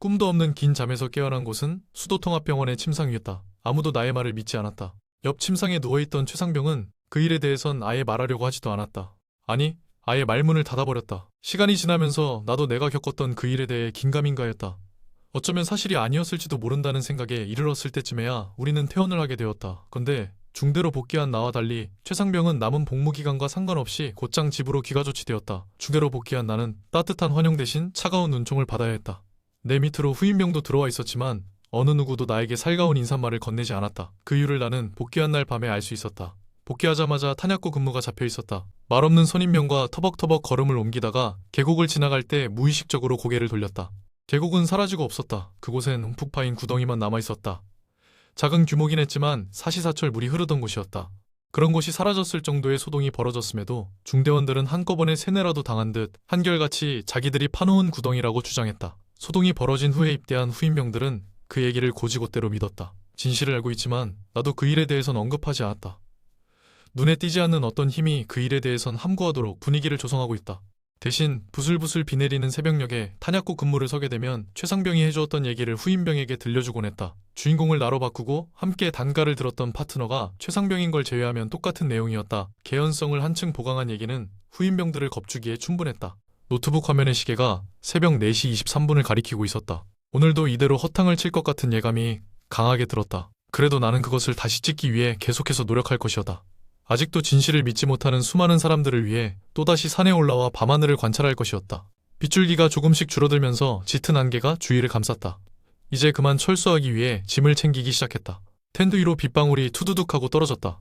꿈도 없는 긴 잠에서 깨어난 곳은 수도통합병원의 침상이었다. 아무도 나의 말을 믿지 않았다. 옆 침상에 누워있던 최상병은 그 일에 대해선 아예 말하려고 하지도 않았다. 아니, 아예 말문을 닫아버렸다. 시간이 지나면서 나도 내가 겪었던 그 일에 대해 긴가민가했다. 어쩌면 사실이 아니었을지도 모른다는 생각에 이르렀을 때쯤에야 우리는 퇴원을 하게 되었다. 근데 중대로 복귀한 나와 달리 최상병은 남은 복무 기간과 상관없이 곧장 집으로 귀가 조치되었다. 중대로 복귀한 나는 따뜻한 환영 대신 차가운 눈총을 받아야 했다. 내 밑으로 후임병도 들어와 있었지만 어느 누구도 나에게 살가운 인사말을 건네지 않았다. 그 이유를 나는 복귀한 날 밤에 알 수 있었다. 복귀하자마자 탄약고 근무가 잡혀 있었다. 말없는 선임병과 터벅터벅 걸음을 옮기다가 계곡을 지나갈 때 무의식적으로 고개를 돌렸다. 계곡은 사라지고 없었다. 그곳엔 움푹 파인 구덩이만 남아 있었다. 작은 규모긴 했지만 사시사철 물이 흐르던 곳이었다. 그런 곳이 사라졌을 정도의 소동이 벌어졌음에도 중대원들은 한꺼번에 세뇌라도 당한 듯 한결같이 자기들이 파놓은 구덩이라고 주장했다. 소동이 벌어진 후에 입대한 후임병들은 그 얘기를 고지곳대로 믿었다. 진실을 알고 있지만 나도 그 일에 대해선 언급하지 않았다. 눈에 띄지 않는 어떤 힘이 그 일에 대해선 함구하도록 분위기를 조성하고 있다. 대신 부슬부슬 비 내리는 새벽녘에 탄약고 근무를 서게 되면 최상병이 해주었던 얘기를 후임병에게 들려주곤 했다. 주인공을 나로 바꾸고 함께 단가를 들었던 파트너가 최상병인 걸 제외하면 똑같은 내용이었다. 개연성을 한층 보강한 얘기는 후임병들을 겁주기에 충분했다. 노트북 화면의 시계가 새벽 4시 23분을 가리키고 있었다. 오늘도 이대로 허탕을 칠 것 같은 예감이 강하게 들었다. 그래도 나는 그것을 다시 찍기 위해 계속해서 노력할 것이었다. 아직도 진실을 믿지 못하는 수많은 사람들을 위해 또다시 산에 올라와 밤하늘을 관찰할 것이었다. 빗줄기가 조금씩 줄어들면서 짙은 안개가 주위를 감쌌다. 이제 그만 철수하기 위해 짐을 챙기기 시작했다. 텐트 위로 빗방울이 투두둑하고 떨어졌다.